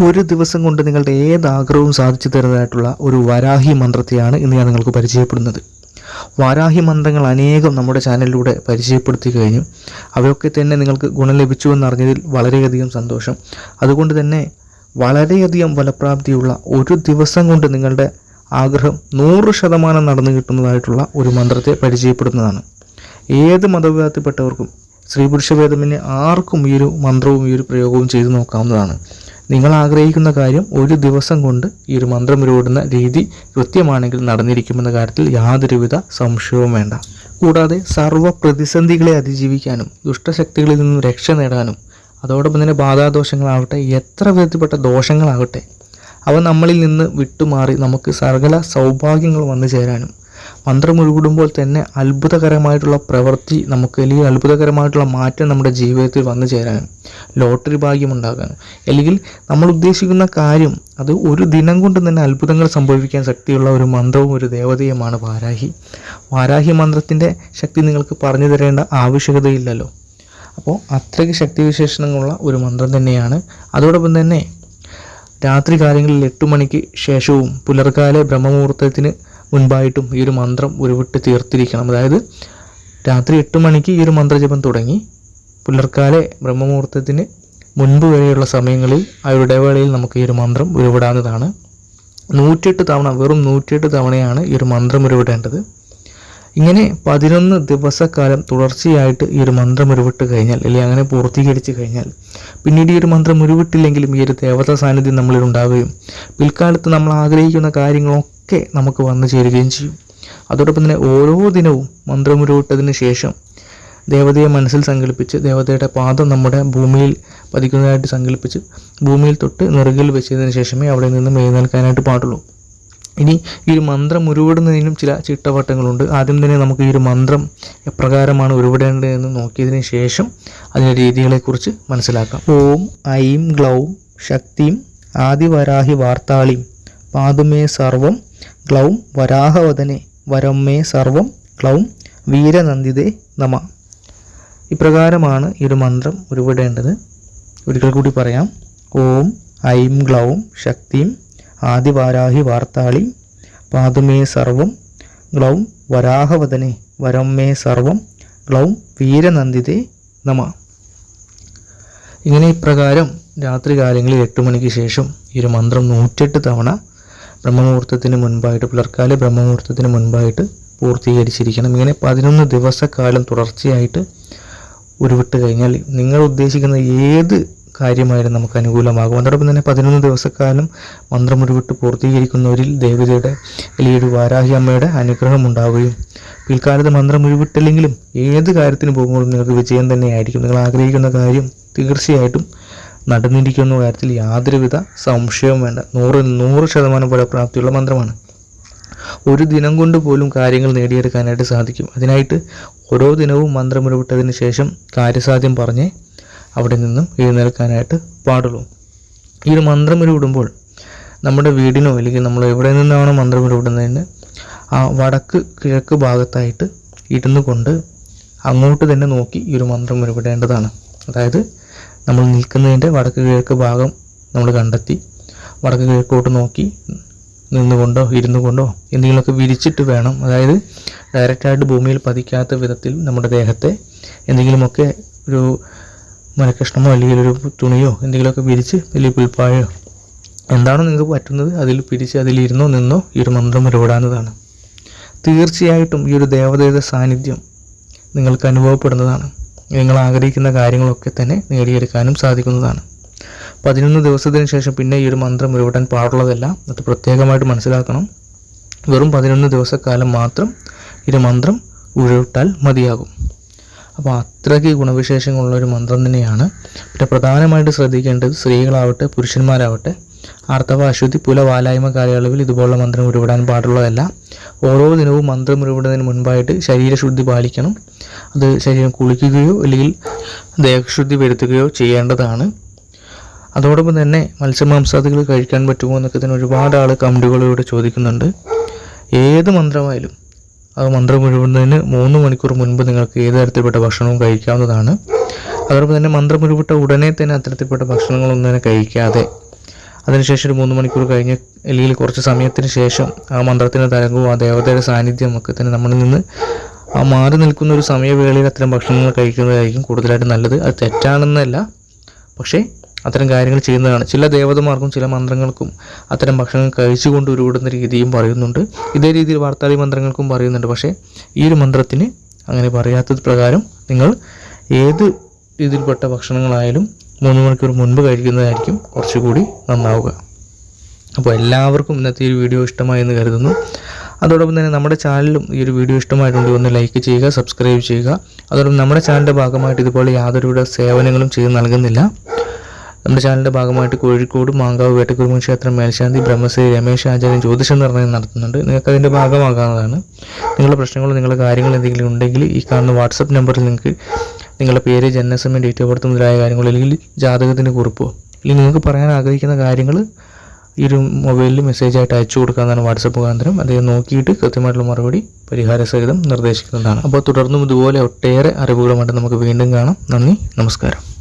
ഒരു ദിവസം കൊണ്ട് നിങ്ങളുടെ ഏത് ആഗ്രഹവും സാധിച്ചു തരുന്നതായിട്ടുള്ള ഒരു വരാഹി മന്ത്രത്തെയാണ് ഇന്ന് ഞാൻ നിങ്ങൾക്ക് പരിചയപ്പെടുന്നത്. വാരാഹി മന്ത്രങ്ങൾ അനേകം നമ്മുടെ ചാനലിലൂടെ പരിചയപ്പെടുത്തി കഴിഞ്ഞു. അവയൊക്കെ തന്നെ നിങ്ങൾക്ക് ഗുണം ലഭിച്ചു എന്നറിഞ്ഞതിൽ വളരെയധികം സന്തോഷം. അതുകൊണ്ട് തന്നെ വളരെയധികം ഫലപ്രാപ്തിയുള്ള ഒരു ദിവസം കൊണ്ട് നിങ്ങളുടെ ആഗ്രഹം നൂറ് ശതമാനം നടന്നു കിട്ടുന്നതായിട്ടുള്ള ഒരു മന്ത്രത്തെ പരിചയപ്പെടുന്നതാണ്. ഏത് മതവിഭാഗത്തിൽപ്പെട്ടവർക്കും സ്ത്രീ പുരുഷ ആർക്കും ഈ ഒരു മന്ത്രവും ഈ ഒരു പ്രയോഗവും ചെയ്തു നോക്കാവുന്നതാണ്. നിങ്ങൾ ആഗ്രഹിക്കുന്ന കാര്യം ഒരു ദിവസം കൊണ്ട് ഈ ഒരു മന്ത്രം ഉരുവിടുന്ന രീതി കൃത്യമാണെങ്കിൽ നടന്നിരിക്കുമെന്ന കാര്യത്തിൽ യാതൊരുവിധ സംശയവും വേണ്ട. കൂടാതെ സർവ പ്രതിസന്ധികളെ അതിജീവിക്കാനും ദുഷ്ടശക്തികളിൽ നിന്നും രക്ഷ നേടാനും അതോടൊപ്പം തന്നെ ബാധാദോഷങ്ങളാവട്ടെ എത്ര വിധത്തിൽപ്പെട്ട ദോഷങ്ങളാകട്ടെ അവ നമ്മളിൽ നിന്ന് വിട്ടുമാറി നമുക്ക് സകല സൗഭാഗ്യങ്ങൾ വന്നു ചേരാനും മന്ത്രം ഉരുവിടുമ്പോൾ തന്നെ അത്ഭുതകരമായിട്ടുള്ള പ്രവൃത്തി നമുക്ക് അല്ലെങ്കിൽ അത്ഭുതകരമായിട്ടുള്ള മാറ്റം നമ്മുടെ ജീവിതത്തിൽ വന്നു ചേരാനും ലോട്ടറി ഭാഗ്യം ഉണ്ടാകാനും അല്ലെങ്കിൽ നമ്മൾ ഉദ്ദേശിക്കുന്ന കാര്യം അത് ഒരു ദിനം കൊണ്ട് തന്നെ അത്ഭുതങ്ങൾ സംഭവിക്കാൻ ശക്തിയുള്ള ഒരു മന്ത്രവും ഒരു ദേവതയുമാണ് വാരാഹി. വാരാഹി മന്ത്രത്തിന്റെ ശക്തി നിങ്ങൾക്ക് പറഞ്ഞു തരേണ്ട ആവശ്യകതയില്ലല്ലോ. അപ്പോൾ അത്രയ്ക്ക് ശക്തിവിശേഷണങ്ങളുള്ള ഒരു മന്ത്രം തന്നെയാണ്. അതോടൊപ്പം തന്നെ രാത്രി കാലങ്ങളിൽ എട്ട് മണിക്ക് ശേഷവും പുലർക്കാല ബ്രഹ്മമുഹൂർത്തത്തിന് മുൻപായിട്ടും ഈ ഒരു മന്ത്രം ഉരുവിട്ട് തീർത്തിരിക്കണം. അതായത് രാത്രി എട്ട് മണിക്ക് ഈ ഒരു മന്ത്രജപം തുടങ്ങി. പുലർക്കാലെ ബ്രഹ്മമുഹൂർത്തത്തിന് മുൻപ് വരെയുള്ള സമയങ്ങളിൽ ആ ഒരു ഇടവേളയിൽ നമുക്ക് ഈ ഒരു മന്ത്രം ഉരുവിടാവുന്നതാണ്. നൂറ്റിയെട്ട് തവണ വെറും നൂറ്റിയെട്ട് തവണയാണ് ഈ ഒരു മന്ത്രം ഉരുവിടേണ്ടത്. ഇങ്ങനെ പതിനൊന്ന് ദിവസക്കാലം തുടർച്ചയായിട്ട് ഈ ഒരു മന്ത്രം ഉരുവിട്ട് കഴിഞ്ഞാൽ അല്ലെങ്കിൽ അങ്ങനെ പൂർത്തീകരിച്ച് കഴിഞ്ഞാൽ പിന്നീട് ഈ ഒരു മന്ത്രം ഉരുവിട്ടില്ലെങ്കിലും ഈ ഒരു ദേവതാ സാന്നിധ്യം നമ്മളിൽ ഉണ്ടാവുകയും പിൽക്കാലത്ത് നമ്മൾ ആഗ്രഹിക്കുന്ന കാര്യങ്ങളൊക്കെ നമുക്ക് വന്നു ചേരുകയും ചെയ്യും. അതോടൊപ്പം തന്നെ ഓരോ ദിനവും മന്ത്രം ഉരുവിട്ടതിന് ശേഷം ദേവതയെ മനസ്സിൽ സങ്കല്പിച്ച് ദേവതയുടെ പാദം നമ്മുടെ ഭൂമിയിൽ പതിക്കുന്നതായിട്ട് സങ്കല്പിച്ച് ഭൂമിയിൽ തൊട്ട് നെറുകിൽ വെച്ചതിന് ശേഷമേ അവിടെ നിന്ന് എഴുന്നേൽക്കാനായിട്ട് പാടുള്ളൂ. ഇനി ഈ ഒരു മന്ത്രം ഉരുവിടുന്നതിനും ചില ചിട്ടവട്ടങ്ങളുണ്ട്. ആദ്യം തന്നെ നമുക്ക് ഈ ഒരു മന്ത്രം എപ്രകാരമാണ് ഉരുവിടേണ്ടതെന്ന് നോക്കിയതിന് ശേഷം അതിന്റെ രീതികളെക്കുറിച്ച് മനസ്സിലാക്കാം. ഓം ഐം ഗ്ലൗം ശക്തിയും ആദിവരാഹി വാർത്താളിയും പാതുമേ സർവം ഗ്ലൗം വരാഹവദനെ വരമ്മേ സർവം ക്ലൗം വീരനന്ദിതേ നമ. ഇപ്രകാരമാണ് ഈ ഒരു മന്ത്രം ഉരുവിടേണ്ടത്. ഒരിക്കൽ കൂടി പറയാം. ഓം ഐം ഗ്ലൗം ശക്തിം ആദിവാരാഹി വാർത്താളി പാതുമേ സർവം ഗ്ലൗം വരാഹവദനെ വരം മേ സർവം ഗ്ലൗം വീരനന്ദിതേ നമ. ഇങ്ങനെ ഇപ്രകാരം രാത്രി കാലങ്ങളിൽ എട്ട് മണിക്ക് ശേഷം ഈ ഒരു മന്ത്രം നൂറ്റെട്ട് തവണ ബ്രഹ്മമുഹൂർത്തത്തിന് മുൻപായിട്ട് പുലർക്കാല ബ്രഹ്മമുഹൂർത്തത്തിന് മുൻപായിട്ട് പൂർത്തീകരിച്ചിരിക്കണം. ഇങ്ങനെ പതിനൊന്ന് ദിവസക്കാലം തുടർച്ചയായിട്ട് ഉരുവിട്ട് കഴിഞ്ഞാൽ നിങ്ങൾ ഉദ്ദേശിക്കുന്ന ഏത് കാര്യമായാലും നമുക്ക് അനുകൂലമാകും. അതോടൊപ്പം തന്നെ പതിനൊന്ന് ദിവസക്കാലം മന്ത്രം ഉരുവിട്ട് പൂർത്തീകരിക്കുന്നവരിൽ ദേവതയുടെ ഒരു വാരാഹി അമ്മയുടെ അനുഗ്രഹം ഉണ്ടാവുകയും പിൽക്കാലത്ത് മന്ത്രം ഉരുവിട്ടില്ലെങ്കിലും ഏത് കാര്യത്തിന് പോകുമ്പോഴും നിങ്ങൾക്ക് വിജയം തന്നെയായിരിക്കും നിങ്ങൾ ആഗ്രഹിക്കുന്ന കാര്യം തീർച്ചയായിട്ടും നടന്നിരിക്കുന്ന. കാര്യത്തിൽ യാതൊരുവിധ സംശയവും വേണ്ട. നൂറ് നൂറ് ശതമാനം ഫലപ്രാപ്തിയുള്ള മന്ത്രമാണ്. ഒരു ദിനം കൊണ്ട് പോലും കാര്യങ്ങൾ നേടിയെടുക്കാനായിട്ട് സാധിക്കും. അതിനായിട്ട് ഓരോ ദിനവും മന്ത്രം ഉരുവിട്ടതിന് ശേഷം കാര്യസാധ്യം പറഞ്ഞ് അവിടെ നിന്നും എഴുന്നേൽക്കാനായിട്ട് പാടുള്ളൂ. ഈ ഒരു മന്ത്രം ഉരുവിടുമ്പോൾ നമ്മുടെ വീടിനോ അല്ലെങ്കിൽ നമ്മൾ എവിടെ നിന്നാണോ മന്ത്രം ഉരുവിടുന്നതിന് ആ വടക്ക് കിഴക്ക് ഭാഗത്തായിട്ട് ഇരുന്നു കൊണ്ട് അങ്ങോട്ട് തന്നെ നോക്കി ഈ ഒരു മന്ത്രം ഉരുവിടേണ്ടതാണ് അതായത് നമ്മൾ നിൽക്കുന്നതിന്റെ വടക്ക് കിഴക്ക് ഭാഗം നമ്മൾ കണ്ടെത്തി വടക്ക് കിഴക്കോട്ട് നോക്കി നിന്നുകൊണ്ടോ ഇരുന്നു കൊണ്ടോ എന്തെങ്കിലുമൊക്കെ വിരിച്ചിട്ട് വേണം. അതായത് ഡയറക്റ്റായിട്ട് ഭൂമിയിൽ പതിക്കാത്ത വിധത്തിൽ നമ്മുടെ ദേഹത്തെ എന്തെങ്കിലുമൊക്കെ ഒരു മരക്കഷ്ണമോ അല്ലെങ്കിൽ ഒരു തുണിയോ എന്തെങ്കിലുമൊക്കെ വിരിച്ച് അല്ലെങ്കിൽ പുൽപ്പായോ? എന്താണോ നിങ്ങൾക്ക് പറ്റുന്നത് അതിൽ പിരിച്ച് അതിലിരുന്നോ നിന്നോ ഈ ഒരു മന്ത്രം ഉരുവിടാവുന്നതാണ്. തീർച്ചയായിട്ടും ഈ ഒരു ദേവതയുടെ സാന്നിധ്യം നിങ്ങൾക്ക് അനുഭവപ്പെടുന്നതാണ്. നിങ്ങൾ ആഗ്രഹിക്കുന്ന കാര്യങ്ങളൊക്കെ തന്നെ നേടിയെടുക്കാനും സാധിക്കുന്നതാണ്. പതിനൊന്ന് ദിവസത്തിന് ശേഷം പിന്നെ ഈ ഒരു മന്ത്രം ഉരുവിടാൻ പാടുള്ളതല്ല. അത് പ്രത്യേകമായിട്ട് മനസ്സിലാക്കണം. വെറും പതിനൊന്ന് ദിവസക്കാലം മാത്രം ഈ മന്ത്രം ഉരുവിട്ടാൽ മതിയാകും. അപ്പോൾ അത്രയ്ക്ക് ഗുണവിശേഷങ്ങളുള്ള ഒരു മന്ത്രം തന്നെയാണ്. പിന്നെ പ്രധാനമായിട്ട് ശ്രദ്ധിക്കേണ്ടത് സ്ത്രീകളാവട്ടെ പുരുഷന്മാരാവട്ടെ ആർത്തവ അശുദ്ധി പുല വാലായ്മ കാലയളവിൽ ഇതുപോലുള്ള മന്ത്രം ഉരുവിടാൻ പാടുള്ളതല്ല. ഓരോ ദിനവും മന്ത്രം ഉരുവിടുന്നതിന് മുൻപായിട്ട് ശരീരശുദ്ധി പാലിക്കണം. അത് ശരീരം കുളിക്കുകയോ അല്ലെങ്കിൽ ദേഹശുദ്ധി വരുത്തുകയോ ചെയ്യേണ്ടതാണ്. അതോടൊപ്പം തന്നെ മത്സ്യമാംസാദികൾ കഴിക്കാൻ പറ്റുമോ എന്നൊക്കെ തന്നെ ഒരുപാട് ആൾ കമന്റുകളിലൂടെ ചോദിക്കുന്നുണ്ട്. ഏത് മന്ത്രമായാലും അത് മന്ത്രം ഉരുവിടുന്നതിന് മൂന്ന് മണിക്കൂർ മുൻപ് നിങ്ങൾക്ക് ഏത് തരത്തിൽപ്പെട്ട ഭക്ഷണവും കഴിക്കാവുന്നതാണ്. അതോടൊപ്പം തന്നെ മന്ത്രം ഉരുവിട്ട ഉടനെ തന്നെ അത്തരത്തിൽപ്പെട്ട ഭക്ഷണങ്ങളൊന്നും തന്നെ കഴിക്കാതെ അതിനുശേഷം ഒരു മൂന്ന് മണിക്കൂർ കഴിഞ്ഞ് അല്ലെങ്കിൽ കുറച്ച് സമയത്തിന് ശേഷം ആ മന്ത്രത്തിന്റെ തരംഗവും ആ ദേവതയുടെ സാന്നിധ്യം ഒക്കെ തന്നെ നമ്മളിൽ നിന്ന് ആ മാറി നിൽക്കുന്ന ഒരു സമയവേളയിൽ അത്തരം ഭക്ഷണങ്ങൾ കഴിക്കുന്നതായിരിക്കും കൂടുതലായിട്ട് നല്ലത്. അത് തെറ്റാണെന്നല്ല. പക്ഷേ അത്തരം കാര്യങ്ങൾ ചെയ്യുന്നതാണ്. ചില ദേവതമാർക്കും ചില മന്ത്രങ്ങൾക്കും അത്തരം ഭക്ഷണങ്ങൾ കഴിച്ചുകൊണ്ട് ഉരുവിടുന്ന രീതിയും പറയുന്നുണ്ട്. ഇതേ രീതിയിൽ വാർത്താളി മന്ത്രങ്ങൾക്കും പറയുന്നുണ്ട്. പക്ഷേ ഈ ഒരു മന്ത്രത്തിന് അങ്ങനെ പറയാത്തത് പ്രകാരം നിങ്ങൾ ഏത് രീതിയിൽപ്പെട്ട ഭക്ഷണങ്ങളായാലും മൂന്ന് മണിക്കൂർ മുൻപ് കഴിക്കുന്നതായിരിക്കും കുറച്ചുകൂടി നന്നാവുക. അപ്പോൾ എല്ലാവർക്കും ഇന്നത്തെ ഈ വീഡിയോ ഇഷ്ടമായി എന്ന് കരുതുന്നു. അതോടൊപ്പം തന്നെ നമ്മുടെ ചാനലും ഈ ഒരു വീഡിയോ ഇഷ്ടമായിട്ടുണ്ട് ഒന്ന് ലൈക്ക് ചെയ്യുക സബ്സ്ക്രൈബ് ചെയ്യുക. അതോടൊപ്പം നമ്മുടെ ചാനലിന്റെ ഭാഗമായിട്ട് ഇതുപോലെ യാതൊരുവിധ സേവനങ്ങളും ചെയ്ത് നൽകുന്നില്ല. നമ്മുടെ ചാനലിന്റെ ഭാഗമായിട്ട് കോഴിക്കോട് മാങ്കാവ് വേട്ടക്കുരുമൻ ക്ഷേത്രം മേൽശാന്തി ബ്രഹ്മശ്രീ രമേശ് ആചാര്യൻ ജ്യോതിഷം നിർണയം നടത്തുന്നുണ്ട്. നിങ്ങൾക്ക് അതിന്റെ ഭാഗമാകാവുന്നതാണ്. നിങ്ങളുടെ പ്രശ്നങ്ങളോ നിങ്ങളുടെ കാര്യങ്ങൾ എന്തെങ്കിലും ഉണ്ടെങ്കിൽ ഈ കാണുന്ന വാട്സപ്പ് നമ്പറിൽ നിങ്ങൾക്ക് നിങ്ങളുടെ പേര് ജനനസമയം ഡേറ്റ് ഓഫ് ബർത്ത് മുതലായ കാര്യങ്ങൾ അല്ലെങ്കിൽ ജാതകത്തിന്റെ കുറിപ്പോ അല്ലെങ്കിൽ നിങ്ങൾക്ക് പറയാൻ ആഗ്രഹിക്കുന്ന കാര്യങ്ങൾ ഈ ഒരു മൊബൈലിൽ മെസ്സേജായിട്ട് അയച്ചു കൊടുക്കാമെന്നാണ് വാട്സപ്പ് മുഖാന്തരം. അദ്ദേഹം നോക്കിയിട്ട് കൃത്യമായിട്ടുള്ള മറുപടി പരിഹാര സഹിതം നിർദ്ദേശിക്കുന്നതാണ്. അപ്പോൾ തുടർന്നും ഇതുപോലെ ഒട്ടേറെ അറിവുകളുമായിട്ട് നമുക്ക് വീണ്ടും കാണാം. നന്ദി നമസ്കാരം.